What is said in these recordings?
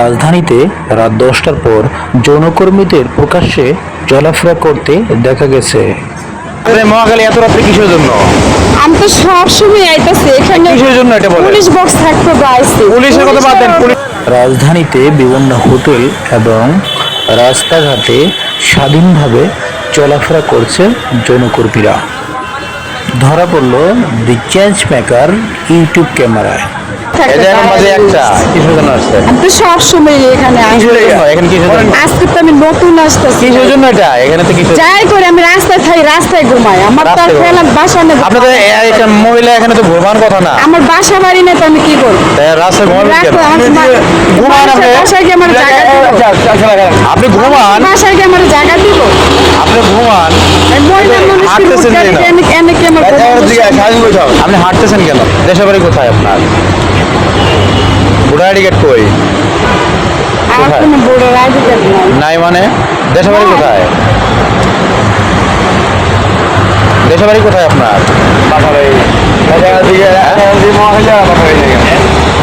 রাজধানীতে রাত দশটার পর যৌনকর্মীদের প্রকাশ্যে চলাফেরা করতে দেখা গেছে। মহাকালী এত রাত্রে কিসের জন্য? আমি তো সব সময় আইতাছি এখানে কিসের জন্য এটা বলেন? পুলিশ বক্স থাকতে তো পুলিশের কথা বাদ দেন রাজধানীতে বিভিন্ন হোটেল এবং রাস্তাঘাটে স্বাধীনভাবে চলাফেরা করছে যৌনকর্মীরা। ধরা পড়ল দি চেঞ্জ মেকার ইউটিউব ক্যামেরায়। এখন বাজে একটা কিসের জন্য আসছে? আমি সব সময় এখানে আসি। কিসের জন্য? এখানে কিসের জন্য? আজকে তো আমি নতুন আসতেছি। কিসের জন্য এটা? এখানে তো কিসের যাই করে আমি রাস্তায় খাই রাস্তায় ঘুমাই। আমার তো বাসা নেই। আপনাদের একটা মহিলা এখানে তো কথা না। আমার বাসা বাড়ি নেই তো আমি কি করব? তাই রাস্তায় ঘুমাবেন আমার ঘুমান আপনি। বাসায়- বাসায় কি আমার জায়গা আপনি ঘুমান। বাসায় কি আমার জায়গা দিব। হাঁটতেছেন কেন? আপনি হাঁটতেছেন কেন? দেশের বাড়ি কোথায় আপনার? ভোটার আইডি কার্ড কই নাই। মানে? দেশের বাড়ি কোথায়? দেশের বাড়ি কোথায় আপনার?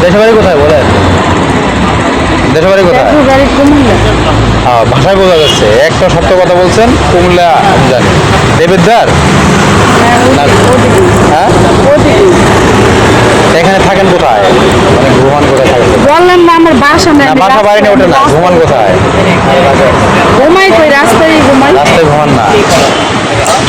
দেশের বাড়ি কোথায় বলেন? দেশের বাড়ি কোথায় হ্যাঁ ভাষায় বোঝা যাচ্ছে। একটা সত্য কথা বলছেন কুমিল্লা আমি জানি। হ্যাঁ। হ্যাঁ ওদিকে। তা এখানে থাকেন কোথায় মানে ঘুমান কোথায় থাকেন বললাম না আমার বাসা নাই বাসা বাড়ি না ওঠে না। ঘুমান কোথায়? ঘুমাই কই রাস্তায় ঘুমাই। রাস্তায় ঘুমান না।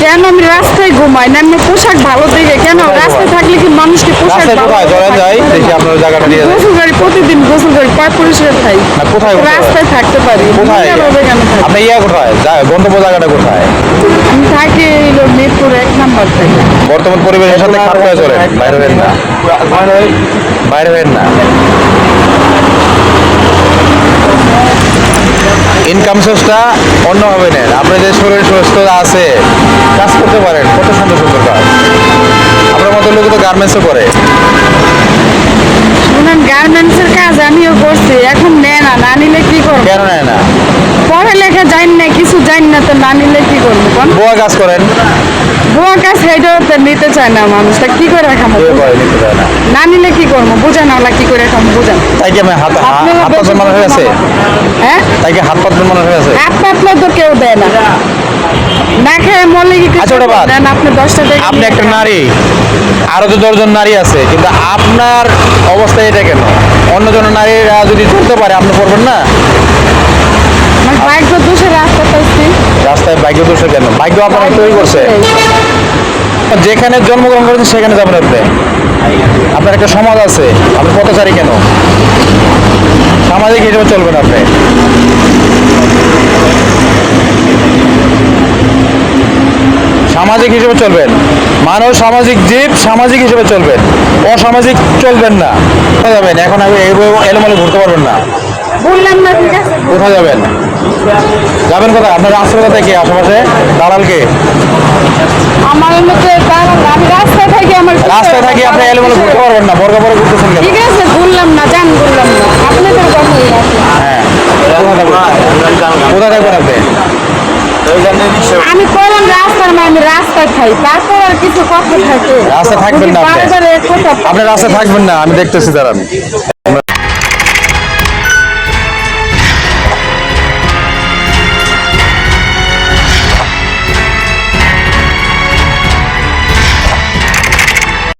কেন আমি রাস্তায় ঘুমাই না? আমি পোশাক ভালো দেখে কেন? রাস্তায় থাকলে কি মানুষকে পোশাক কোথায়? চলেন দেখি আপনার জায়গাটা দিয়ে গোসল গাড়ি প্রতিদিন গোসল গাড়ি কয় পরিষ্কার খাই কোথায়? রাস্তায় থাকতে পারি। কোথায়? আপনি ইয়া কোথায়? গন্তব্য জায়গাটা কোথায়? আমি থাকি মিরপুর এক নাম্বার থেকে। বর্তমান পরিবেশের সাথে খাপ খাওয়া চলেন বাইরে হবেন না। বাইরে হবেন না। ইনকাম সোর্সটা অন্য হবে নেন। আপনার যে শরীর সুস্থ আছে কাজ করতে পারেন কত সুন্দর সুন্দর কাজ। আপনার মতো লোক তো গার্মেন্টসও করে। শুনেন গার্মেন্টসের কাজ আমিও করছি এখন নেয় না না নিলে কি করব? কেন নেয় না? পড়ালেখা জানি না কিছু জানি না তো না নিলে কি করব কোন বোয়া কাজ করেন? বুয়া কাজ তো নিতে চায় না মানুষটা কি করে খাব না। নিলে কি করব? বুঝান ওলা কি করে খাব বুঝান তাই কি আমি হাত হাত পাতন মানুষ হয়ে আছে হ্যাঁ? তাই কি হাত পাতন মানুষ হয়ে আছে হাত পাতলে তো কেউ দেয় না। না খেয়ে মরলে কি আচ্ছা, ওটা বাদ। দেন আপনি দশটা আপনি একটা নারী আরও তো দশজন নারী আছে কিন্তু আপনার অবস্থা এটা কেন? অন্যজন নারীরা যদি চলতে পারে আপনি করবেন না? ভাগ্য দোষে রাস্তা পাইছি। রাস্তায় ভাগ্য দোষে কেন ভাগ্য আপনার তৈরি করছে। যেখানে জন্মগ্রহণ করেছেন সেখানে যাবেন আপনি। আপনার একটা সমাজ আছে। আপনি পথচারী কেন? সামাজিক হিসেবে চলবেন আপনি। সামাজিক হিসেবে চলবেন। মানুষ সামাজিক জীব সামাজিক হিসেবে চলবেন। অসামাজিক চলবেন না। যাবেন। এখন আমি এলোমেলো ঘুরতে পারবেন না। বললাম না ঠিক আছে? কোথায় যাবেন? যাবেন কোথায়? আপনার আশেপাশে থেকে আশেপাশে? দালালকে? আমার মধ্যে দাঁড়ান আমি রাস্তায় থাকি আমার রাস্তায় থাকি আপনি এলোমেলো ঘুরতে পারবেন না বর্গা বড় ঘুরতেছেন কেন? ঠিক আছে বললাম না জান বললাম না। আপনাদের রাখলাম হ্যাঁ কোথায় থাকবেন? আপনি? আমি কলম রাস্তার না আমি রাস্তায় খাই তারপর আর কিছু কথা থাকে। রাস্তায় থাকবেন না আপনি। থাকবেন না আমি দেখতেছি দাঁড়ান।